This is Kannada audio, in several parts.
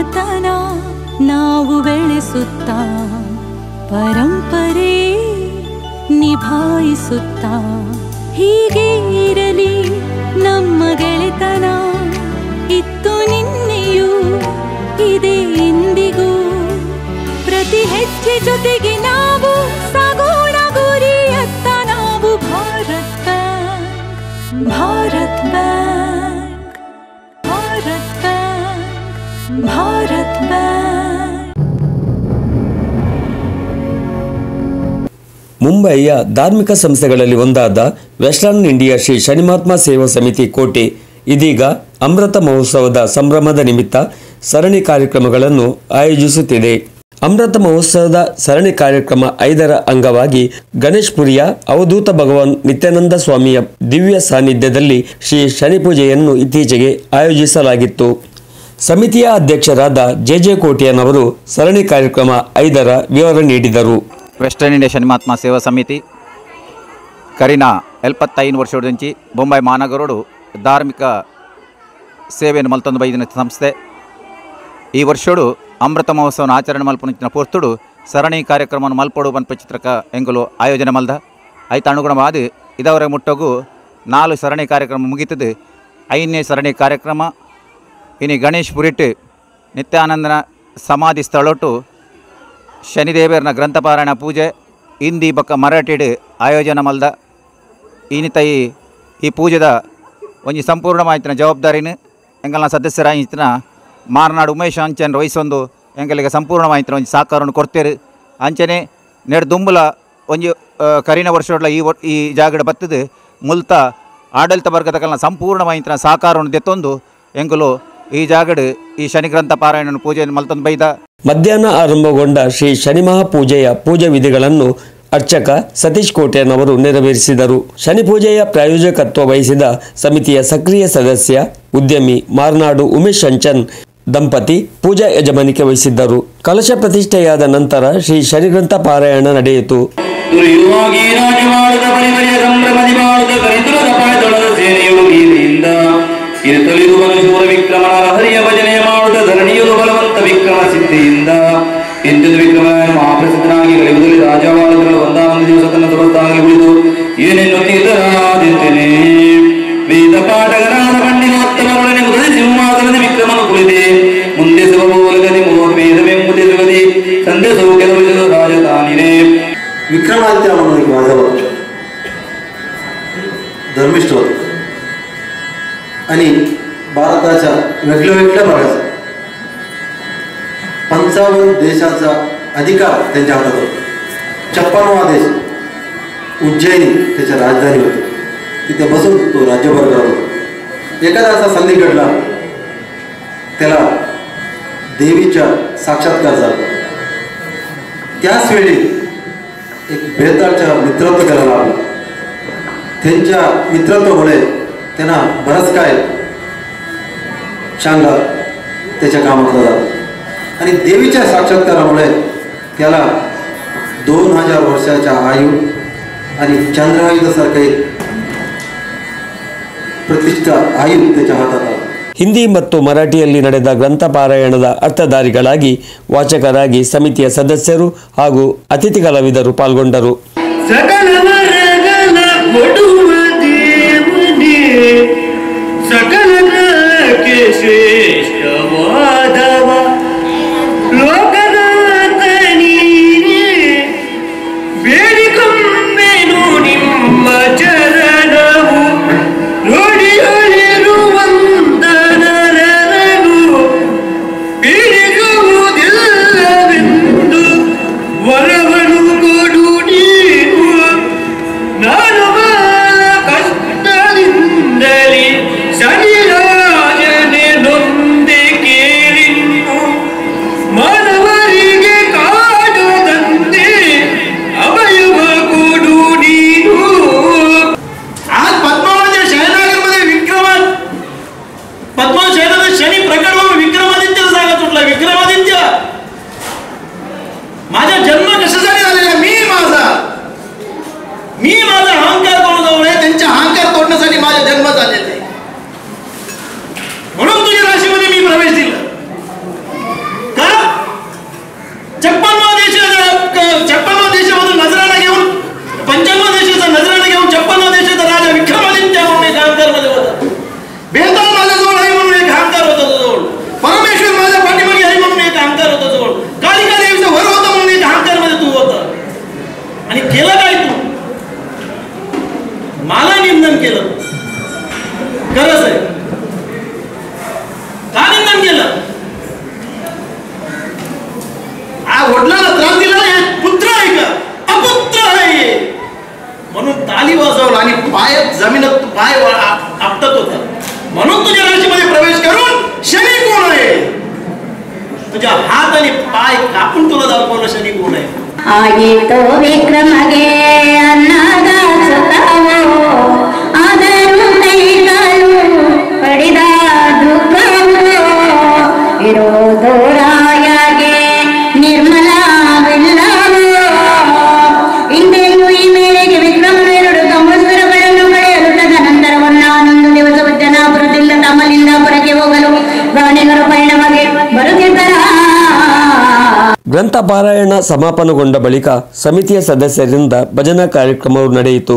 ನಮ್ಮತನ ನಾವು ಬೆಳೆಸುತ್ತಾ, ಪರಂಪರೆ ನಿಭಾಯಿಸುತ್ತಾ, ಹೀಗೆ ಇರಲಿ ನಮ್ಮ ಗೆಳೆತನ. ಇತ್ತು ನಿನ್ನೆಯೂ, ಇದೆ ಇಂದಿಗೂ. ಪ್ರತಿ ಹೆಜ್ಜೆ ಜೊತೆಗೆ ಮುಂಬಯಿಯ ಧಾರ್ಮಿಕ ಸಂಸ್ಥೆಗಳಲ್ಲಿ ಒಂದಾದ ವೆಸ್ಟರ್ನ್ ಇಂಡಿಯಾ ಶ್ರೀ ಶನಿಮಾತ್ಮ ಸೇವಾ ಸಮಿತಿ ಕೋಟೆ, ಇದೀಗ ಅಮೃತ ಮಹೋತ್ಸವದ ಸಂಭ್ರಮದ ನಿಮಿತ್ತ ಸರಣಿ ಕಾರ್ಯಕ್ರಮಗಳನ್ನು ಆಯೋಜಿಸುತ್ತಿದೆ. ಅಮೃತ ಮಹೋತ್ಸವದ ಸರಣಿ ಕಾರ್ಯಕ್ರಮ ಐದರ ಅಂಗವಾಗಿ ಗಣೇಶ್ ಪುರಿಯ ಅವಧೂತ ಭಗವಾನ್ ನಿತ್ಯಾನಂದ ಸ್ವಾಮಿಯ ದಿವ್ಯ ಸಾನ್ನಿಧ್ಯದಲ್ಲಿ ಶ್ರೀ ಶನಿ ಪೂಜೆಯನ್ನು ಇತ್ತೀಚೆಗೆ ಆಯೋಜಿಸಲಾಗಿತ್ತು. ಸಮಿತಿಯ ಅಧ್ಯಕ್ಷರಾದ ಜೆ ಜೆ ಕೋಟಿಯನ್ ಸರಣಿ ಕಾರ್ಯಕ್ರಮ ಐದರ ವಿವರ ನೀಡಿದರು. ವೆಸ್ಟರ್ನ್ ಇಂಡಿಯಾ ಶನಿಮಾತ್ಮ ಸೇವಾ ಸಮಿತಿ ಕರೀನಾ ಎಲ್ಪತ್ತೈದು ವರ್ಷದ నుంచి ಮಹಾನಗರೋಡು ಧಾರ್ಮಿಕ ಸೇವೆಯನ್ನು ಮಲ್ತೊಂದು ಬೈದಿನ ಸಂಸ್ಥೆ ಈ ವರ್ಷೋಡು ಅಮೃತ ಮಹೋತ್ಸವನ ಆಚರಣೆ ಮಲ್ಪುನ ಪೂರ್ತುಡು ಸರಣಿ ಕಾರ್ಯಕ್ರಮವನ್ನು ಮಲ್ಪಡು ಬನ್ಪ ಚಿತ್ರಕ ಎಂಗುಲು ಆಯೋಜನೆ ಮಲ್ದ ಐತ ಅನುಗುಣವಾದ ಇದವರೆಗೆ ಮುಟ್ಟೋಗು ನಾಲ್ಕು ಸರಣಿ ಕಾರ್ಯಕ್ರಮ ಮುಗಿತದೆ ಐದನೇ ಸರಣಿ ಕಾರ್ಯಕ್ರಮ ಇನಿ ಗಣೇಶ್ ಪುರಿಟ್ ನಿತ್ಯಾನಂದನ ಸಮಾಧಿ ಸ್ಥಳೊಟ್ಟು ಶನಿದೇವರನ ಗ್ರಂಥಪಾರಾಯಣ ಪೂಜೆ, ಹಿಂದಿ ಬೊಕ್ಕ ಮರಾಠಿಡ್ ಆಯೋಜನ ಮಲ್ದ ಈನಿತ ಈ ಪೂಜೆದ ಒಂಜಿ ಸಂಪೂರ್ಣಮಾಯಿತಿನ ಜವಾಬ್ದಾರಿನ ಎಂಗಲ್ನ ಸದಸ್ಯರಾಯಿತಿನ ಮಾರ್ನಾಡು ಉಮೇಶ್ ಅಂಚನ್ ವಹಿಸೊಂದು ಎಂಗಲಿಗೆ ಸಂಪೂರ್ಣಮಾಯಿತಿನ ಒಂಜಿ ಸಹಕಾರವನ್ನು ಕೊಡ್ತೇರು. ಅಂಚನೆ ದುಂಬುಲ ಒಂಜಿ ಕರಿನ ವರ್ಷಗಳ ಈ ಈ ಜಾಗಡ ಬತ್ತದು ಮುಲ್ತ ಆಡಳಿತ ವರ್ಗದ ಸಂಪೂರ್ಣ ಮಾಹಿತಿನ ಸಹಕಾರವನ್ನು ದೆತ್ತೊಂದು ಎಂಗುಲು ಈ ಜಾಗಡ್ ಈ ಶನಿ ಗ್ರಂಥ ಪಾರಾಯಣ ಪೂಜೆಯನ್ನು ಮಲ್ತನ್ ಬೈದ. ಮಧ್ಯಾಹ್ನ ಆರಂಭಗೊಂಡ ಶ್ರೀ ಶನಿ ಮಹಾಪೂಜೆಯ ಪೂಜಾ ವಿಧಿಗಳನ್ನು ಅರ್ಚಕ ಸತೀಶ್ ಕೋಟೆಯನವರು ನೆರವೇರಿಸಿದರು. ಶನಿ ಪೂಜೆಯ ಪ್ರಾಯೋಜಕತ್ವ ವಹಿಸಿದ ಸಮಿತಿಯ ಸಕ್ರಿಯ ಸದಸ್ಯ ಉದ್ಯಮಿ ಮಾರ್ನಾಡು ಉಮೇಶ್ ಅಂಚನ್ ದಂಪತಿ ಪೂಜಾ ಯಜಮಾನಿಕೆ ವಹಿಸಿದ್ದರು. ಕಲಶ ಪ್ರತಿಷ್ಠೆಯಾದ ನಂತರ ಶ್ರೀ ಶನಿಗ್ರಂಥ ಪಾರಾಯಣ ನಡೆಯಿತು. ಎಂತೆಂದು ವಿಕ್ರಮನ ಮಹಾಪ್ರಸಿದ್ಧನಾಗಿ ಕಲಿಯುವುದರಲ್ಲಿ ರಾಜವಾಳಗಳು ಒಂದಾನೊಂದು ದಿವಸ ತನ್ನ ಸುಭಸ್ಥಾನದಲ್ಲಿ ಉಳಿದು ಏನೆನ್ನುತ್ತಿದ್ದರಾದಿದ್ದೇನೆ ವೇದ ಪಾಠಗರಾದ ಪಂಡಿನೋತ್ತಮರೊಡನೆ ಕುದುರೆ ಸಿಂಹಾಸನದ ವಿಕ್ರಮನು ಕುಳಿತೆ ಮುಂದೆ ಸುಗಮೋಲಗದಿ ಮೋದ್ವೇದವೆಂಬುದೇ ಸುಗದಿ ಸಂದೇಶವು ಕೆಲವು ರಾಜಧಾನಿನೇ विक्रमादित्य म्हणून एक माझा वक्ष धर्मिष्ठ होते आणि भारताच्या वेगळ्या वेगळ्या भागाचा पंचावन्न देशाचा अधिकार त्यांच्या हातात होता छप्पनवा देश उज्जैनी त्याच्या राजधानी होती तिथे बसून तो राज्यभर करत होता एखादा असा संधी घडला त्याला देवीच्या साक्षात्कार झाला. त्याच वेळी एक बेताळच्या मित्रत्व करायला लागलं त्यांच्या मित्रत्वामुळे त्यांना बरंच काय चांगला त्याच्या कामातलं झालं आणि देवीच्या साक्षात्कारामुळे त्याला दोन हजार वर्षाच्या आयु आणि चंद्रायुधासारखं एक प्रतिष्ठा आयु त्याच्या हातात आला ಹಿಂದಿ ಮತ್ತು ಮರಾಠಿಯಲ್ಲಿ ನಡೆದ ಗ್ರಂಥ ಪಾರಾಯಣದ ಅರ್ಥಧಾರಿಗಳಾಗಿ ವಾಚಕರಾಗಿ ಸಮಿತಿಯ ಸದಸ್ಯರು ಹಾಗೂ ಅತಿಥಿ ಕಲಾವಿದರು ಪಾಲ್ಗೊಂಡರು वडिलांना त्रास दिला हे पुत्र आहे का? अपुत्र आहे. म्हणून ताली वाजवला आणि पाय जमिनीत पाय आपटत होता. म्हणून तुझ्या राशीमध्ये प्रवेश करून शनी कोण आहे? तुझ्या हात आणि पाय कापून तुला दाखवलं शनी कोण आहे? आगी तो विक्रम अन्ना ಗ್ರಂಥ ಪಾರಾಯಣ ಸಮಾಪನಗೊಂಡ ಬಳಿಕ ಸಮಿತಿಯ ಸದಸ್ಯರಿಂದ ಭಜನಾ ಕಾರ್ಯಕ್ರಮವು ನಡೆಯಿತು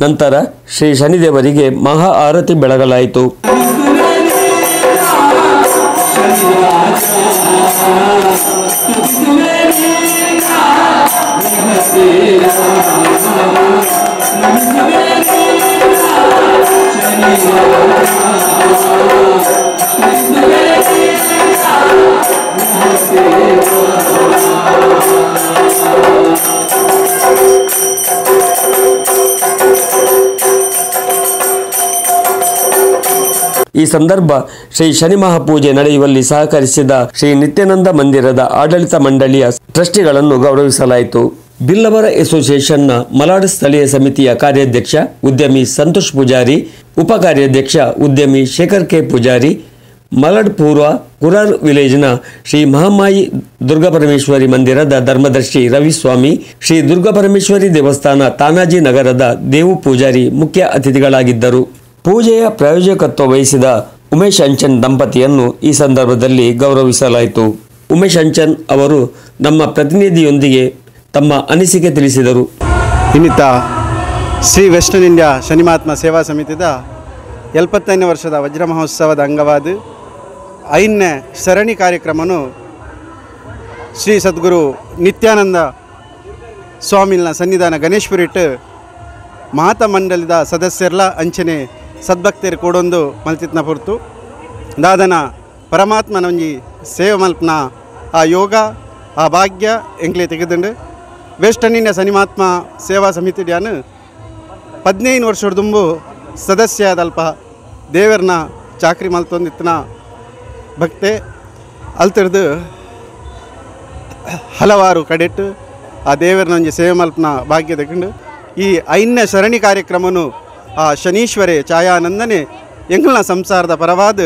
ನಂತರ ಶ್ರೀ ಶನಿದೇವರಿಗೆ ಮಹಾ ಆರತಿ ಬೆಳಗಲಾಯಿತು. ಈ ಸಂದರ್ಭ ಶ್ರೀ ಶನಿ ಮಹಾಪೂಜೆ ನಡೆಯುವಲ್ಲಿ ಸಹಕರಿಸಿದ ಶ್ರೀ ನಿತ್ಯಾನಂದ ಮಂದಿರದ ಆಡಳಿತ ಮಂಡಳಿಯ ಟ್ರಸ್ಟಿಗಳನ್ನು ಗೌರವಿಸಲಾಯಿತು. ಬಿಲ್ಲವರ ಅಸೋಸಿಯೇಷನ್ನ ಮಲಾಡ್ ಸ್ಥಳೀಯ ಸಮಿತಿಯ ಕಾರ್ಯಾಧ್ಯಕ್ಷ ಉದ್ಯಮಿ ಸಂತೋಷ್ ಪೂಜಾರಿ, ಉಪ ಕಾರ್ಯಾಧ್ಯಕ್ಷ ಉದ್ಯಮಿ ಶೇಖರ್ ಕೆ ಪೂಜಾರಿ ಮಲಡ್ ಪೂರ್ವ ಕುರಾರ್ ವಿಲೇಜ್ನ ಶ್ರೀ ಮಹಾಮಾಯಿ ದುರ್ಗಾಪರಮೇಶ್ವರಿ ಮಂದಿರದ ಧರ್ಮದರ್ಶಿ ರವಿಸ್ವಾಮಿ, ಶ್ರೀ ದುರ್ಗಾಪರಮೇಶ್ವರಿ ದೇವಸ್ಥಾನ ತಾನಾಜಿ ನಗರದ ದೇವು ಪೂಜಾರಿ ಮುಖ್ಯ ಅತಿಥಿಗಳಾಗಿದ್ದರು. ಪೂಜೆಯ ಪ್ರಾಯೋಜಕತ್ವ ವಹಿಸಿದ ಉಮೇಶ್ ಅಂಚನ್ ದಂಪತಿಯನ್ನು ಈ ಸಂದರ್ಭದಲ್ಲಿ ಗೌರವಿಸಲಾಯಿತು. ಉಮೇಶ್ ಅಂಚನ್ ಅವರು ನಮ್ಮ ಪ್ರತಿನಿಧಿಯೊಂದಿಗೆ ತಮ್ಮ ಅನಿಸಿಕೆ ತಿಳಿಸಿದರು. ಇನ್ನಿತ ಶ್ರೀ ವೆಸ್ಟರ್ನ್ ಇಂಡಿಯಾ ಶನಿಮಾತ್ಮ ಸೇವಾ ಸಮಿತಿದ ಎಲ್ಪತ್ತೈದನೇ ವರ್ಷದ ವಜ್ರ ಮಹೋತ್ಸವದ ಅಂಗವಾದ ಐದನೇ ಸರಣಿ ಕಾರ್ಯಕ್ರಮನು ಶ್ರೀ ಸದ್ಗುರು ನಿತ್ಯಾನಂದ ಸ್ವಾಮಿನ ಸನ್ನಿಧಾನ ಗಣೇಶ್ವರಿಟ್ ಮಾತ ಮಂಡಲದ ಸದಸ್ಯರ್ಲ ಅಂಚನೆ ಸದ್ಭಕ್ತರು ಕೊಡೊಂದು ಮಲ್ತಿತ್ನ ಪೊರ್ತು. ದಾದನ ಪರಮಾತ್ಮನ ಒಂಜಿ ಸೇವೆ ಮಲ್ಪನ ಆ ಯೋಗ, ಆ ಭಾಗ್ಯ ಎಂಕ್ಲೆ ತೆಗೆದುಂಡು. ವೆಸ್ಟ್ ಅಂಡಿನ ಸನಿಮಾತ್ಮ ಸೇವಾ ಸಮಿತಿಡ್ಯಾನು ಹದಿನೈದು ವರ್ಷದ ದುಂಬು ಸದಸ್ಯ ಅದಲ್ಪ ದೇವರನ್ನ ಚಾಕ್ರಿ ಮಲ್ತೊಂದಿತ್ತನ ಭಕ್ತೆ ಅಲ್ತಿರ್ದು ಹಲವಾರು ಕಡೆಟ್ಟು ಆ ದೇವರ ಒಂಜಿ ಸೇವಮಲ್ಪನ ಭಾಗ್ಯ ತಗೊಂಡು ಈ ಐನ್ಯ ಸರಣಿ ಕಾರ್ಯಕ್ರಮನು ಆ ಶನೀಶ್ವರೆ ಛಾಯಾನಂದನೆ ಎಂಗ್ಲನ ಸಂಸಾರದ ಪರವಾದ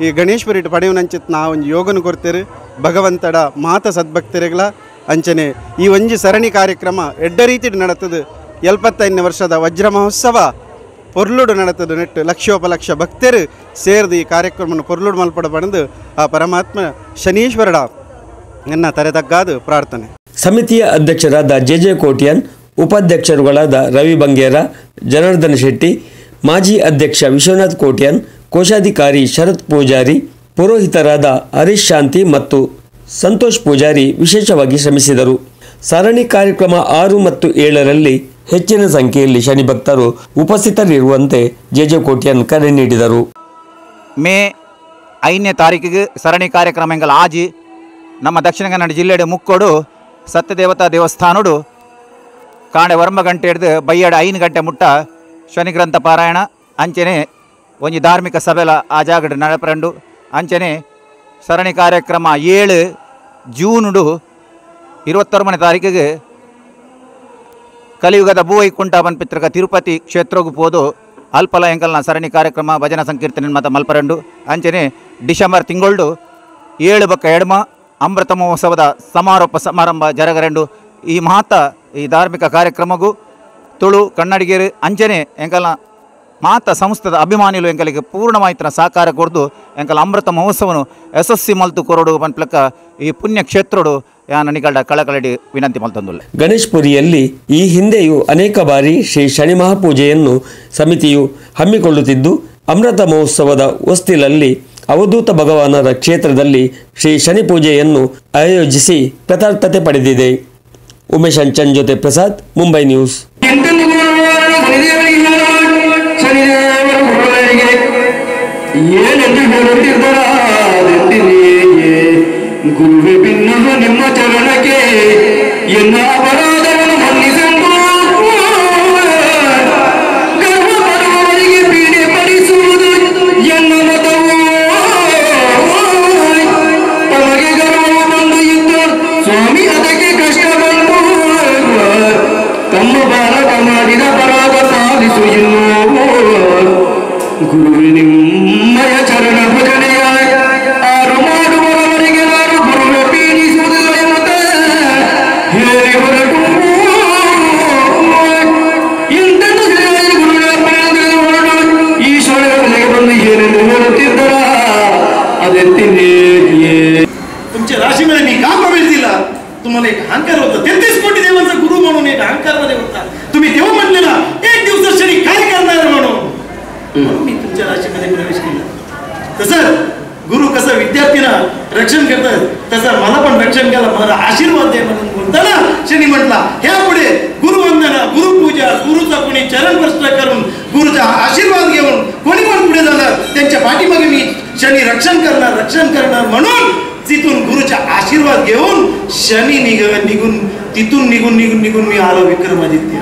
ಈ ಗಣೇಶ್ವರಿಟ್ ಪಡೆಯುವಂಚಿತ್ ನಾ ಒಂಜಿ ಯೋಗನ ಕೊರ್ತೇರು ಭಗವಂತಡ ಮಾತ ಸದ್ಭಕ್ತರಿಗಳ ಅಂಚನೆ ಈ ಒಂಜಿ ಸರಣಿ ಕಾರ್ಯಕ್ರಮ ಎಡ್ಡ ರೀತಿ ನಡತದ ಎಲ್ಪತ್ತೈದನೇ ವರ್ಷದ ವಜ್ರ ಮಹೋತ್ಸವ ಪೊರ್ಲುಡು ನಡೆತದ ನೆಟ್ಟು ಲಕ್ಷೋಪಲಕ್ಷ ಭಕ್ತರು ಸೇರಿದ ಈ ಕಾರ್ಯಕ್ರಮವನ್ನು ಪೊರ್ಲುಡು ಮಲ್ಪಡ ಪಡೆದು ಆ ಪರಮಾತ್ಮ ಶನೀಶ್ವರಡ ನನ್ನ ತರೆತಗ್ಗಾದು ಪ್ರಾರ್ಥನೆ. ಸಮಿತಿಯ ಅಧ್ಯಕ್ಷರಾದ ಜೆ ಜೆ ಕೋಟ್ಯನ್, ಉಪಾಧ್ಯಕ್ಷರುಗಳಾದ ರವಿ ಬಂಗೇರ, ಜನಾರ್ದನ ಶೆಟ್ಟಿ, ಮಾಜಿ ಅಧ್ಯಕ್ಷ ವಿಶ್ವನಾಥ್ ಕೋಟ್ಯನ್, ಕೋಶಾಧಿಕಾರಿ ಶರತ್ ಪೂಜಾರಿ, ಪುರೋಹಿತರಾದ ಹರೀಶ್ ಶಾಂತಿ ಮತ್ತು ಸಂತೋಷ್ ಪೂಜಾರಿ ವಿಶೇಷವಾಗಿ ಶ್ರಮಿಸಿದರು. ಸರಣಿ ಕಾರ್ಯಕ್ರಮ ಆರು ಮತ್ತು ಏಳರಲ್ಲಿ ಹೆಚ್ಚಿನ ಸಂಖ್ಯೆಯಲ್ಲಿ ಶನಿ ಭಕ್ತರು ಉಪಸ್ಥಿತರಿರುವಂತೆ ಜೆಜೆ ಕೋಟ್ಯನ್ ಕರೆ ನೀಡಿದರು. ಮೇ ಐದನೇ ತಾರೀಕಿಗೆ ಸರಣಿ ಕಾರ್ಯಕ್ರಮಗಳ ಆಜಿ ನಮ್ಮ ದಕ್ಷಿಣ ಕನ್ನಡ ಜಿಲ್ಲೆಡೆ ಮುಕ್ಕೋಡು ಸತ್ಯದೇವತಾ ದೇವಸ್ಥಾನಡು ಕಾಣೆ ವರ್ಮ ಗಂಟೆ ಹಿಡಿದು ಬೈಯಡ ಐದು ಗಂಟೆ ಮುಟ್ಟ ಶನಿ ಗ್ರಂಥ ಪಾರಾಯಣ, ಅಂಚನೆ ಒಂಜಿ ಧಾರ್ಮಿಕ ಸಭೆಲ ಆ ಜಾಗಡು ನಡಪರಂಡು ಅಂಚನೆ ಸರಣಿ ಕಾರ್ಯಕ್ರಮ ಏಳು ಜೂನುಡು ಇರುವತ್ತೊಂಬನೇ ತಾರೀಕಿಗೆ ಕಲಿಯುಗದ ಭೂವೈಕುಂಠ ಪನ್ಪಿತ್ರಕ ತಿರುಪತಿ ಕ್ಷೇತ್ರಗೂ ಪೋದು ಅಲ್ಪಲ ಎಂಕಲ್ನ ಸರಣಿ ಕಾರ್ಯಕ್ರಮ ಭಜನಾ ಸಂಕೀರ್ತನೆ ಮತ ಮಲ್ಪರಂಡು ಅಂಚನೆ ಡಿಸೆಂಬರ್ ತಿಂಗಳು ಏಳು ಬಕ್ಕ ಎಡಮ, ಅಮೃತ ಮಹೋತ್ಸವದ ಸಮಾರೋಪ ಸಮಾರಂಭ ಜರಗರೆಂಡು. ಈ ಮಾತ ಈ ಧಾರ್ಮಿಕ ಕಾರ್ಯಕ್ರಮಗೂ ತುಳು, ಕನ್ನಡಿಗರು ಅಂಚನೆ ಎಂಕಲ್ನ ಮಾತ ಸಂಸ್ಥದ ಅಭಿಮಾನಿಗಳು ಎಂಕಲಿಗೆ ಪೂರ್ಣ ಮಾಹಿತಿನ ಸಹಕಾರ ಕೊಡ್ದು ಎಂಕಲ ಅಮೃತ ಮಹೋತ್ಸವನು ಯಶಸ್ವಿ ಮಲ್ತು ಕೊರಡು ಪನ್ಪ್ಲಕ್ಕ ಈ ಪುಣ್ಯ ಕ್ಷೇತ್ರಡು ಯಾನ ನಿಗಡ ಕಳಕಳಡಿ ವಿನಂತಿ ಮಲ್ತಂದುಲ್ಲ. ಗಣೇಶ್ಪುರಿಯಲ್ಲಿ ಈ ಹಿಂದೆಯೂ ಅನೇಕ ಬಾರಿ ಶ್ರೀ ಶನಿ ಮಹಾಪೂಜೆಯನ್ನು ಸಮಿತಿಯು ಹಮ್ಮಿಕೊಳ್ಳುತ್ತಿದ್ದು ಅಮೃತ ಮಹೋತ್ಸವದ ಹೊಸ್ತಿಲಲ್ಲಿ ಅವಧೂತ ಭಗವಾನರ ಕ್ಷೇತ್ರದಲ್ಲಿ ಶ್ರೀ ಶನಿ ಪೂಜೆಯನ್ನು ಆಯೋಜಿಸಿ ಕೃತಾರ್ಥತೆ ಪಡೆದಿದೆ. ಉಮೇಶ್ ಅಂಚನ್ ಜೊತೆ ಪ್ರಸಾದ್ ಮುಂಬೈ ನ್ಯೂಸ್. ಗುರುವೆ ನಿಮ್ಮ You never know. राशीमध्ये प्रवेश केला? तसं गुरु कसं विद्यार्थीना रक्षण करतात तसं मला पण रक्षण केलं मला आशीर्वाद दे म्हणून बोलताना शनी म्हटला ह्या पुढे गुरुवंदना गुरुपूजा गुरुचा कोणी चरण स्पर्श करून गुरुचा आशीर्वाद घेऊन कोणी पण पुढे जाणार त्यांच्या पाठीमागे मी शनी रक्षण करणार रक्षण करणार म्हणून तिथून गुरुचा आशीर्वाद घेऊन शनी निघ निघून तिथून निघून निघून निघून मी आलो विक्रमादित्य.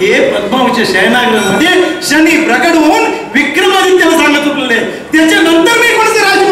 हे पद्मावच्या शयनागरामध्ये शनी प्रकट होऊन विक्रमादित्य सांगत उठलेले त्याच्यानंतर मी कोणाचे राज्य